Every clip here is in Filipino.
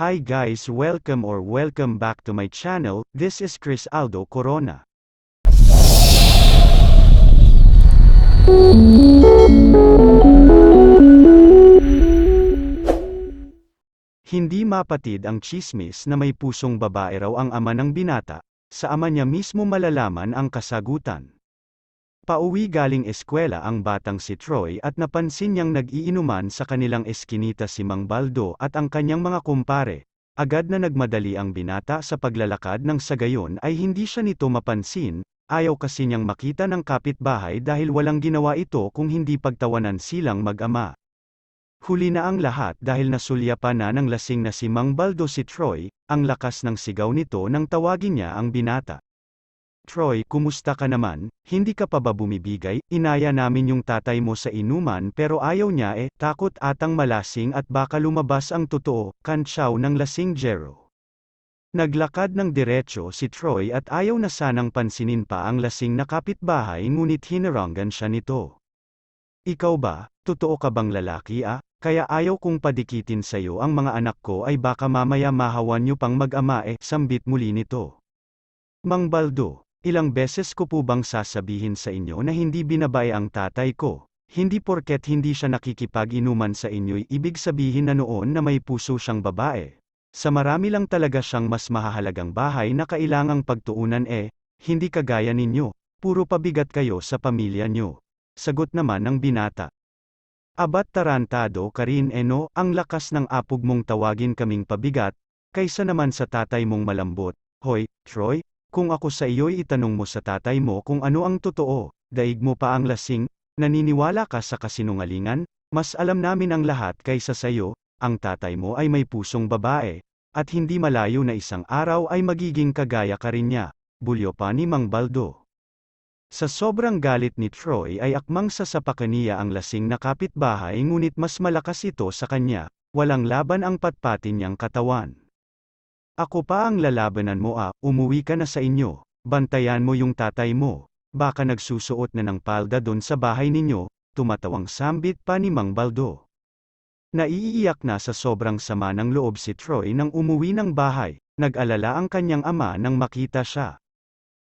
Hi guys welcome or welcome back to my channel, this is Chris Aldo Corona. Hindi mapatid ang chismis na may pusong babae raw ang ama ng binata, sa ama niya mismo malalaman ang kasagutan. Pauwi galing eskwela ang batang si Troy at napansin niyang nag-iinuman sa kanilang eskinita si Mang Baldo at ang kanyang mga kumpare. Agad na nagmadali ang binata sa paglalakad ng sa gayon ay hindi siya nito mapansin, ayaw kasi niyang makita ng kapitbahay dahil walang ginawa ito kung hindi pagtawanan silang mag-ama. Huli na ang lahat dahil nasulyapan na ng lasing na si Mang Baldo si Troy, ang lakas ng sigaw nito nang tawagin niya ang binata. Troy, kumusta ka naman? Hindi ka pa ba bumibigay? Inaya namin yung tatay mo sa inuman pero ayaw niya eh, takot atang malasing at baka lumabas ang totoo, kantsaw ng lasing Jero. Naglakad ng diretsyo si Troy at ayaw na sanang pansinin pa ang lasing na kapitbahay ngunit hinarangan siya nito. Ikaw ba, totoo ka bang lalaki ah? Kaya ayaw kong padikitin sa'yo ang mga anak ko ay baka mamaya mahawan niyo pang mag-ama eh, sambit muli nito. Mang Baldo, ilang beses ko po bang sasabihin sa inyo na hindi binabae ang tatay ko, hindi porket hindi siya nakikipag-inuman sa inyo'y ibig sabihin na noon na may puso siyang babae. Sa marami lang talaga siyang mas mahahalagang bahay na kailangang pagtuunan eh, hindi kagaya ninyo, puro pabigat kayo sa pamilya nyo. Sagot naman ng binata. Abat tarantado ka rin eno, ang lakas ng apog mong tawagin kaming pabigat, kaysa naman sa tatay mong malambot. Hoy, Troy, kung ako sa iyo'y itanong mo sa tatay mo kung ano ang totoo, daig mo pa ang lasing, naniniwala ka sa kasinungalingan, mas alam namin ang lahat kaysa sa iyo, ang tatay mo ay may pusong babae, at hindi malayo na isang araw ay magiging kagaya ka rin niya, bulyo pa ni Mang Baldo. Sa sobrang galit ni Troy ay akmang sasapakan niya ang lasing na kapitbahay ngunit mas malakas ito sa kanya, walang laban ang patpatin niyang katawan. Ako pa ang lalabanan mo ah, umuwi ka na sa inyo, bantayan mo yung tatay mo, baka nagsusuot na ng palda doon sa bahay ninyo, tumatawang sambit pa ni Mang Baldo. Naiiyak na sa sobrang sama ng loob si Troy nang umuwi ng bahay, nag-alala ang kanyang ama nang makita siya.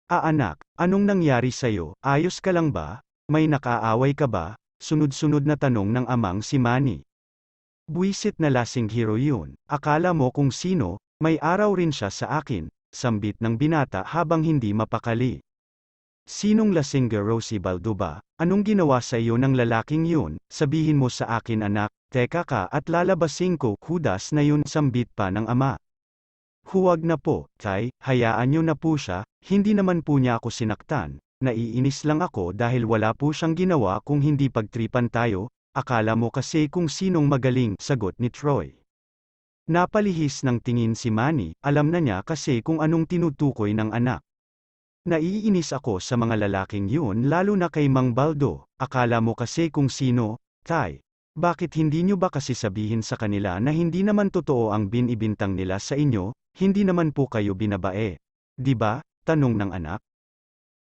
Ah anak, anong nangyari sa'yo, ayos ka lang ba? May nakaaway ka ba? Sunod-sunod na tanong ng amang si Manny. Buisit na lasing hero yun, akala mo kung sino, may araw rin siya sa akin, sambit ng binata habang hindi mapakali. Sinong lasing girl si Baldo ba? Anong ginawa sa iyo ng lalaking yun? Sabihin mo sa akin anak, teka ka at lalabasin ko, hudas na yun sambit pa ng ama. Huwag na po, tay, hayaan niyo na po siya, hindi naman po niya ako sinaktan, naiinis lang ako dahil wala po siyang ginawa kung hindi pagtripan tayo, akala mo kasi kung sinong magaling, sagot ni Troy. Napalihis ng tingin si Manny, alam na niya kasi kung anong tinutukoy ng anak. Naiinis ako sa mga lalaking yun lalo na kay Mang Baldo, akala mo kasi kung sino, tay. Bakit hindi nyo ba kasi sabihin sa kanila na hindi naman totoo ang binibintang nila sa inyo, hindi naman po kayo binabae. Di ba? Tanong ng anak.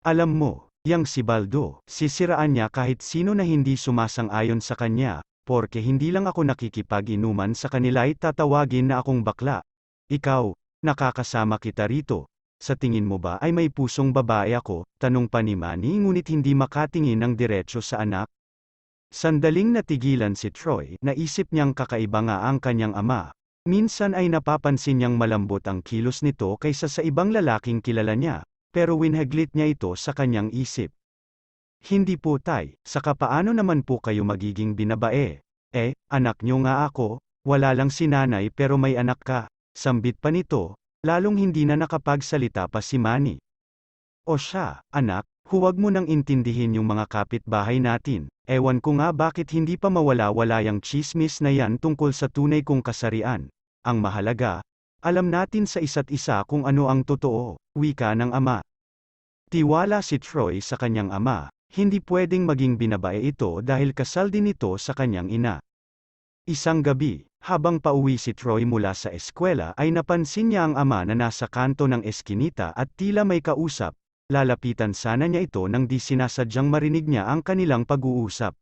Alam mo, yang si Baldo, sisiraan niya kahit sino na hindi sumasang-ayon sa kanya, porke hindi lang ako nakikipag-inuman sa kanila ay tatawagin na akong bakla. Ikaw, nakakasama kita rito. Sa tingin mo ba ay may pusong babae ako? Tanong pa ni Manny ngunit hindi makatingin ng diretsyo sa anak. Sandaling natigilan si Troy, naisip niyang kakaiba nga ang kanyang ama, Minsan ay napapansin niyang malambot ang kilos nito kaysa sa ibang lalaking kilala niya, pero winhaglit niya ito sa kanyang isip. Hindi po tay, saka paano naman po kayo magiging binabae? Eh, anak niyo nga ako, wala lang si nanay pero may anak ka, sambit pa nito, lalong hindi na nakapagsalita pa si Manny. O siya, anak, huwag mo nang intindihin yung mga kapitbahay natin, ewan ko nga bakit hindi pa mawala-wala yung chismis na yan tungkol sa tunay kong kasarian. Ang mahalaga, alam natin sa isa't isa kung ano ang totoo, wika ng ama. Tiwala si Troy sa kanyang ama, hindi pwedeng maging binabae ito dahil kasal din ito sa kanyang ina. Isang gabi, habang pauwi si Troy mula sa eskwela ay napansin niya ang ama na nasa kanto ng eskinita at tila may kausap, lalapitan sana niya ito nang di sinasadyang marinig niya ang kanilang pag-uusap.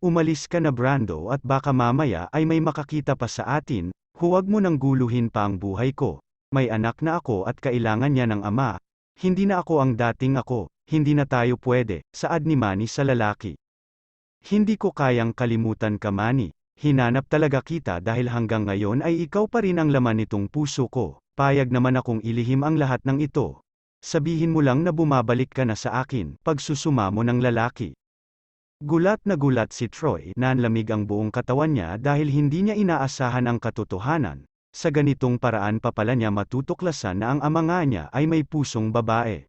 Umalis ka na Brando at baka mamaya ay may makakita pa sa atin, huwag mo nang guluhin pa ang buhay ko. May anak na ako at kailangan niya ng ama. Hindi na ako ang dating ako, hindi na tayo pwede, saad ni Manny sa lalaki. Hindi ko kayang kalimutan ka Manny, hinanap talaga kita dahil hanggang ngayon ay ikaw pa rin ang laman nitong puso ko, payag naman akong ilihim ang lahat ng ito. Sabihin mo lang na bumabalik ka na sa akin, pagsusumamo ng lalaki. Gulat na gulat si Troy, nanlamig ang buong katawan niya dahil hindi niya inaasahan ang katotohanan. Sa ganitong paraan pa pala niya matutuklasan na ang ama nga niya ay may pusong babae.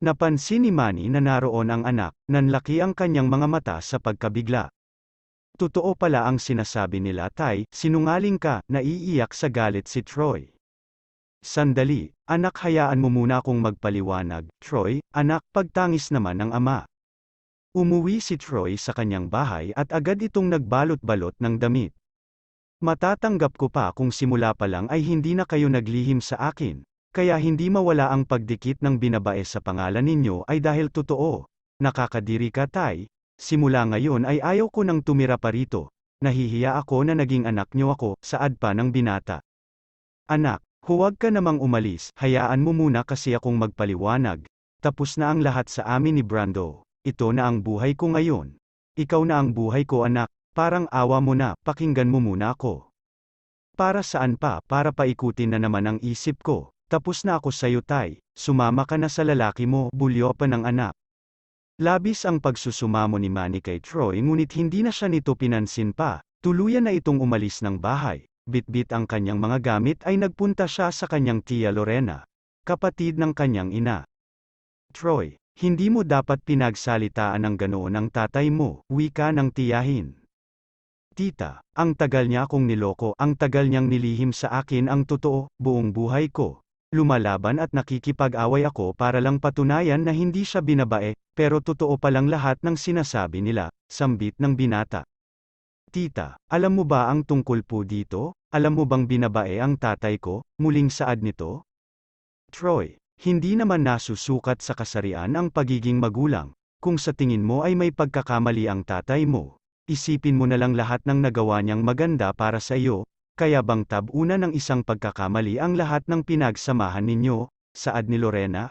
Napansin ni Manny na naroon ang anak, nanlaki ang kanyang mga mata sa pagkabigla. Totoo pala ang sinasabi nila tay, sinungaling ka, naiiyak sa galit si Troy. Sandali, anak hayaan mo muna akong magpaliwanag, Troy, anak, pagtangis naman ng ama. Umuwi si Troy sa kanyang bahay at agad itong nagbalot-balot ng damit. Matatanggap ko pa kung simula pa lang ay hindi na kayo naglihim sa akin, kaya hindi mawala ang pagdikit ng binabae sa pangalan ninyo ay dahil totoo. Nakakadiri ka tay, simula ngayon ay ayaw ko nang tumira pa rito. Nahihiya ako na naging anak niyo ako, saad pa ng binata. Anak, huwag ka namang umalis, hayaan mo muna kasi akong magpaliwanag. Tapos na ang lahat sa amin ni Brando. Ito na ang buhay ko ngayon. Ikaw na ang buhay ko anak, parang awa mo na, pakinggan mo muna ako. Para saan pa, para paikutin na naman ang isip ko. Tapos na ako sa'yo tay, sumama ka na sa lalaki mo, bulyo pa ng anak. Labis ang pagsusumamo ni Manny kay Troy ngunit hindi na siya nito pinansin pa, tuluyan na itong umalis ng bahay. Bitbit ang kanyang mga gamit ay nagpunta siya sa kanyang tia Lorena, kapatid ng kanyang ina. Troy, hindi mo dapat pinagsalitaan ng ganoon ang tatay mo, wika ng tiyahin. Tita, ang tagal niya akong niloko, ang tagal niyang nilihim sa akin ang totoo, buong buhay ko. Lumalaban at nakikipag-away ako para lang patunayan na hindi siya binabae, pero totoo palang lahat ng sinasabi nila, sambit ng binata. Tita, alam mo ba ang tungkol po dito? Alam mo bang binabae ang tatay ko, muling saad nito? Troy, hindi naman nasusukat sa kasarian ang pagiging magulang. Kung sa tingin mo ay may pagkakamali ang tatay mo, isipin mo na lang lahat ng nagawa niyang maganda para sa iyo, kaya bang tabuna ng isang pagkakamali ang lahat ng pinagsamahan ninyo, saad ni Lorena?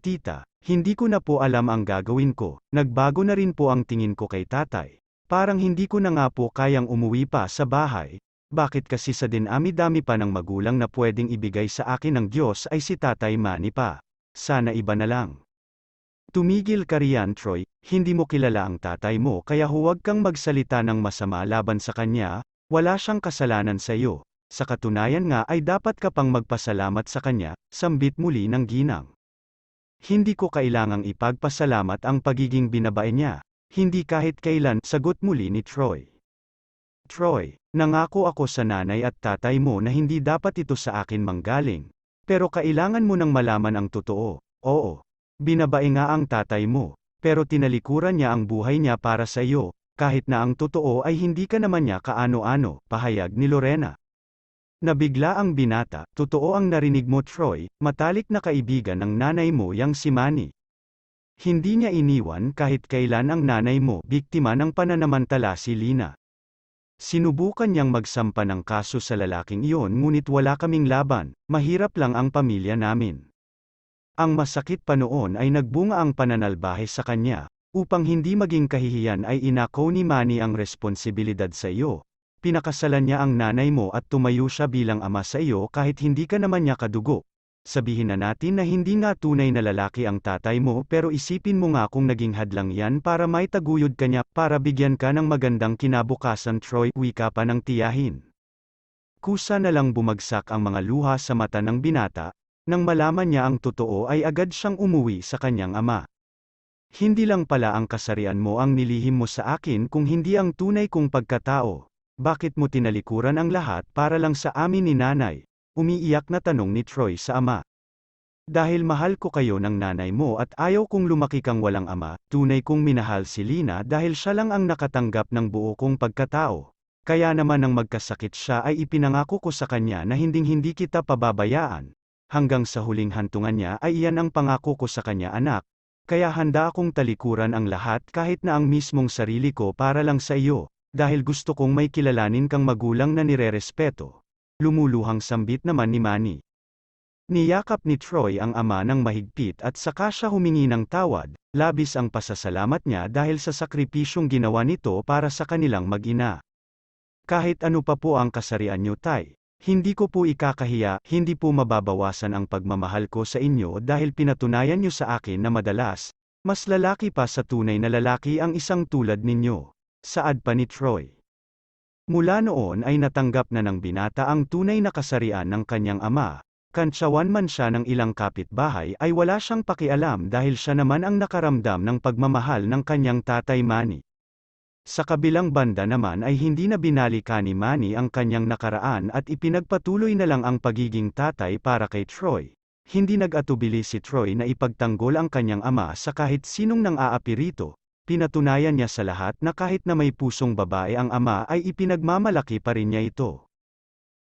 Tita, hindi ko na po alam ang gagawin ko, nagbago na rin po ang tingin ko kay tatay. Parang hindi ko na nga po kayang umuwi pa sa bahay, bakit kasi sa dinami-dami pa ng magulang na pwedeng ibigay sa akin ng Diyos ay si Tatay Manny pa. Sana iba na lang. Tumigil ka riyan Troy, hindi mo kilala ang tatay mo kaya huwag kang magsalita ng masama laban sa kanya, wala siyang kasalanan sa iyo. Sa katunayan nga ay dapat ka pang magpasalamat sa kanya, sambit muli ng ginang. Hindi ko kailangang ipagpasalamat ang pagiging binabae niya, hindi kahit kailan, sagot muli ni Troy. Troy, nangako ako sa nanay at tatay mo na hindi dapat ito sa akin manggaling. Pero kailangan mo nang malaman ang totoo. Oo. Binabae nga ang tatay mo. Pero tinalikuran niya ang buhay niya para sa iyo, kahit na ang totoo ay hindi ka naman niya kaano-ano, pahayag ni Lorena. Nabigla ang binata, totoo ang narinig mo Troy, matalik na kaibigan ng nanay mo yang si Manny. Hindi niya iniwan kahit kailan ang nanay mo, biktima ng pananamantala si Lina. Sinubukan niyang magsampa ng kaso sa lalaking iyon ngunit wala kaming laban, mahirap lang ang pamilya namin. Ang masakit pa noon ay nagbunga ang pananalbahe sa kanya, upang hindi maging kahihiyan ay inako ni Manny ang responsibilidad sa iyo. Pinakasalan niya ang nanay mo at tumayo siya bilang ama sa iyo kahit hindi ka naman niya kadugo. Sabihin na natin na hindi nga tunay na lalaki ang tatay mo pero isipin mo nga kung naging hadlang yan para may taguyod ka niya, para bigyan ka ng magandang kinabukasan Troy, wika pa ng tiyahin. Kusa na lang bumagsak ang mga luha sa mata ng binata, nang malaman niya ang totoo ay agad siyang umuwi sa kanyang ama. Hindi lang pala ang kasarian mo ang nilihim mo sa akin kung hindi ang tunay kong pagkatao. Bakit mo tinalikuran ang lahat para lang sa amin ni nanay? Umiiyak na tanong ni Troy sa ama. Dahil mahal ko kayo ng nanay mo at ayaw kong lumaki kang walang ama, tunay kong minahal si Lina dahil siya lang ang nakatanggap ng buo kong pagkatao. Kaya naman nang magkasakit siya ay ipinangako ko sa kanya na hinding-hindi kita pababayaan. Hanggang sa huling hantungan niya ay iyan ang pangako ko sa kanya anak. Kaya handa akong talikuran ang lahat kahit na ang mismong sarili ko para lang sa iyo, dahil gusto kong may kilalanin kang magulang na nirerespeto. Lumuluhang sambit naman ni Manny. Niyakap ni Troy ang ama ng mahigpit at saka siya humingi ng tawad, labis ang pasasalamat niya dahil sa sakripisyong ginawa nito para sa kanilang mag-ina. Kahit ano pa po ang kasarian niyo tay, hindi ko po ikakahiya, hindi po mababawasan ang pagmamahal ko sa inyo dahil pinatunayan niyo sa akin na madalas, mas lalaki pa sa tunay na lalaki ang isang tulad ninyo. Saad pa ni Troy. Mula noon ay natanggap na ng binata ang tunay na kasarian ng kanyang ama, kantsawan man siya ng ilang kapitbahay ay wala siyang pakialam dahil siya naman ang nakaramdam ng pagmamahal ng kanyang tatay Manny. Sa kabilang banda naman ay hindi na binalika ni Manny ang kanyang nakaraan at ipinagpatuloy na lang ang pagiging tatay para kay Troy. Hindi nag-atubili si Troy na ipagtanggol ang kanyang ama sa kahit sinong nang aapi rito, pinatunayan niya sa lahat na kahit na may pusong babae ang ama ay ipinagmamalaki pa rin niya ito.